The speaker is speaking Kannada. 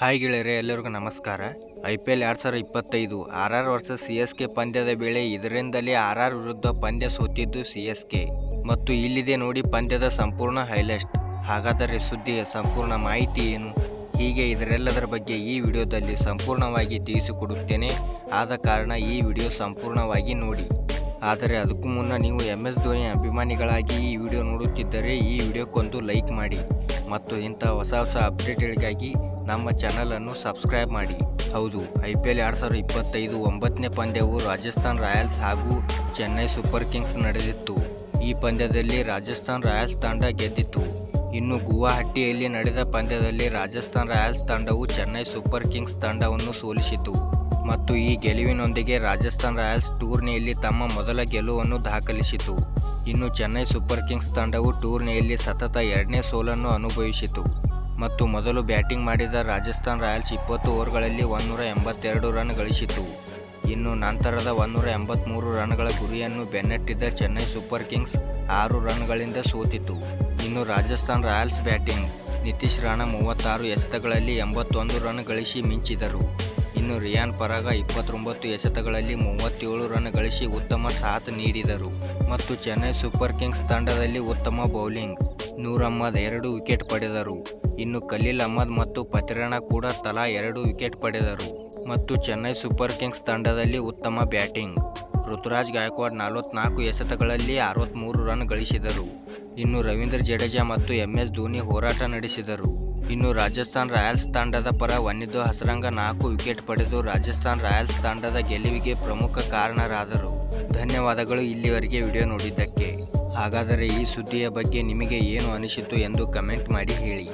ಹಾಯ್ ಗೆಳೆಯರೆ, ಎಲ್ಲರಿಗೂ ನಮಸ್ಕಾರ. ಐ ಪಿ ಎಲ್ ಎರಡು ಸಾವಿರದ ಇಪ್ಪತ್ತೈದು R R versus C S K ಪಂದ್ಯದ ವೇಳೆ ಇದರಿಂದಲೇ ಆರ್ ಆರ್ ವಿರುದ್ಧ ಪಂದ್ಯ ಸೋತಿದ್ದು ಸಿ ಎಸ್ ಕೆ. ಮತ್ತು ಇಲ್ಲಿದೆ ನೋಡಿ ಪಂದ್ಯದ ಸಂಪೂರ್ಣ ಹೈಲೈಟ್. ಹಾಗಾದರೆ ಸುದ್ದಿಯ ಸಂಪೂರ್ಣ ಮಾಹಿತಿ ಏನು? ಹೀಗೆ ಇದರೆಲ್ಲದರ ಬಗ್ಗೆ ಈ ವಿಡಿಯೋದಲ್ಲಿ ಸಂಪೂರ್ಣವಾಗಿ ತಿಳಿಸಿಕೊಡುತ್ತೇನೆ. ಆದ ಕಾರಣ ಈ ವಿಡಿಯೋ ಸಂಪೂರ್ಣವಾಗಿ ನೋಡಿ. ಆದರೆ ಅದಕ್ಕೂ ಮುನ್ನ ನೀವು ಎಂ ಎಸ್ ಧೋನಿ ಅಭಿಮಾನಿಗಳಾಗಿ ಈ ವಿಡಿಯೋ ನೋಡುತ್ತಿದ್ದರೆ ಈ ವಿಡಿಯೋಕ್ಕೊಂದು ಲೈಕ್ ಮಾಡಿ. ಮತ್ತು ಇಂಥ ಹೊಸ ಹೊಸ ಅಪ್ಡೇಟ್ಗಳಿಗಾಗಿ ನಮ್ಮ ಚಾನಲನ್ನು ಸಬ್ಸ್ಕ್ರೈಬ್ ಮಾಡಿ. ಹೌದು, ಐ ಪಿ ಎಲ್ ಎರಡು ಸಾವಿರದ ಇಪ್ಪತ್ತೈದು ಒಂಬತ್ತನೇ ಪಂದ್ಯವು ರಾಜಸ್ಥಾನ್ ರಾಯಲ್ಸ್ ಹಾಗೂ ಚೆನ್ನೈ ಸೂಪರ್ ಕಿಂಗ್ಸ್ ನಡೆದಿತ್ತು. ಈ ಪಂದ್ಯದಲ್ಲಿ ರಾಜಸ್ಥಾನ್ ರಾಯಲ್ಸ್ ತಂಡ ಗೆದ್ದಿತ್ತು. ಇನ್ನು ಗುವಾಹಟಿಯಲ್ಲಿ ನಡೆದ ಪಂದ್ಯದಲ್ಲಿ ರಾಜಸ್ಥಾನ್ ರಾಯಲ್ಸ್ ತಂಡವು ಚೆನ್ನೈ ಸೂಪರ್ ಕಿಂಗ್ಸ್ ತಂಡವನ್ನು ಸೋಲಿಸಿತು. ಮತ್ತು ಈ ಗೆಲುವಿನೊಂದಿಗೆ ರಾಜಸ್ಥಾನ್ ರಾಯಲ್ಸ್ ಟೂರ್ನಿಯಲ್ಲಿ ತಮ್ಮ ಮೊದಲ ಗೆಲುವನ್ನು ದಾಖಲಿಸಿತು. ಇನ್ನು ಚೆನ್ನೈ ಸೂಪರ್ ಕಿಂಗ್ಸ್ ತಂಡವು ಟೂರ್ನಿಯಲ್ಲಿ ಸತತ ಎರಡನೇ ಸೋಲನ್ನು ಅನುಭವಿಸಿತು. ಮತ್ತು ಮೊದಲು ಬ್ಯಾಟಿಂಗ್ ಮಾಡಿದ ರಾಜಸ್ಥಾನ್ ರಾಯಲ್ಸ್ ಇಪ್ಪತ್ತು ಓವರ್ಗಳಲ್ಲಿ ಒಂದೂರ ಎಂಬತ್ತೆರಡು ರನ್ ಗಳಿಸಿತು. ಇನ್ನು ನಂತರದ ಒಂದೂರ ಎಂಬತ್ತ್ಮೂರು ರನ್ಗಳ ಗುರಿಯನ್ನು ಬೆನ್ನಟ್ಟಿದ್ದ ಚೆನ್ನೈ ಸೂಪರ್ ಕಿಂಗ್ಸ್ ಆರು ರನ್ಗಳಿಂದ ಸೋತಿತು. ಇನ್ನು ರಾಜಸ್ಥಾನ್ ರಾಯಲ್ಸ್ ಬ್ಯಾಟಿಂಗ್ ನಿತೀಶ್ ರಾಣಾ ಮೂವತ್ತಾರು ಎಸೆತಗಳಲ್ಲಿ ಎಂಬತ್ತೊಂದು ರನ್ ಗಳಿಸಿ ಮಿಂಚಿದರು. ಇನ್ನು ರಿಯಾನ್ ಪರಾಗ ಇಪ್ಪತ್ತೊಂಬತ್ತು ಎಸೆತಗಳಲ್ಲಿ ಮೂವತ್ತೇಳು ರನ್ ಗಳಿಸಿ ಉತ್ತಮ ಸಾಥ್ ನೀಡಿದರು. ಮತ್ತು ಚೆನ್ನೈ ಸೂಪರ್ ಕಿಂಗ್ಸ್ ತಂಡದಲ್ಲಿ ಉತ್ತಮ ಬೌಲಿಂಗ್ ನೂರ್ ಅಹ್ಮದ್ ಎರಡು ವಿಕೆಟ್ ಪಡೆದರು. ಇನ್ನು ಖಲೀಲ್ ಅಹ್ಮದ್ ಮತ್ತು ಪತಿರಣ ಕೂಡ ತಲಾ ಎರಡು ವಿಕೆಟ್ ಪಡೆದರು. ಮತ್ತು ಚೆನ್ನೈ ಸೂಪರ್ ಕಿಂಗ್ಸ್ ತಂಡದಲ್ಲಿ ಉತ್ತಮ ಬ್ಯಾಟಿಂಗ್. ಋತುರಾಜ್ ಗಾಯಕ್ವಾಡ್ ನಲವತ್ನಾಲ್ಕು ಎಸೆತಗಳಲ್ಲಿ ಅರವತ್ತ್ಮೂರು ರನ್ ಗಳಿಸಿದರು. ಇನ್ನು ರವೀಂದ್ರ ಜಡೇಜಾ ಮತ್ತು ಎಂ ಎಸ್ ಧೋನಿ ಹೋರಾಟ ನಡೆಸಿದರು. ಇನ್ನು ರಾಜಸ್ಥಾನ್ ರಾಯಲ್ಸ್ ತಂಡದ ಪರ ವನ್ನಿದ್ದು ಹಸರಂಗ ನಾಲ್ಕು ವಿಕೆಟ್ ಪಡೆದು ರಾಜಸ್ಥಾನ್ ರಾಯಲ್ಸ್ ತಂಡದ ಗೆಲುವಿಗೆ ಪ್ರಮುಖ ಕಾರಣರಾದರು. ಧನ್ಯವಾದಗಳು ಇಲ್ಲಿವರೆಗೆ ವಿಡಿಯೋ ನೋಡಿದ್ದಕ್ಕೆ. ಹಾಗಾದರೆ ಈ ಸುದ್ದಿಯ ಬಗ್ಗೆ ನಿಮಗೆ ಏನು ಅನಿಸಿತು ಎಂದು ಕಮೆಂಟ್ ಮಾಡಿ ಹೇಳಿ.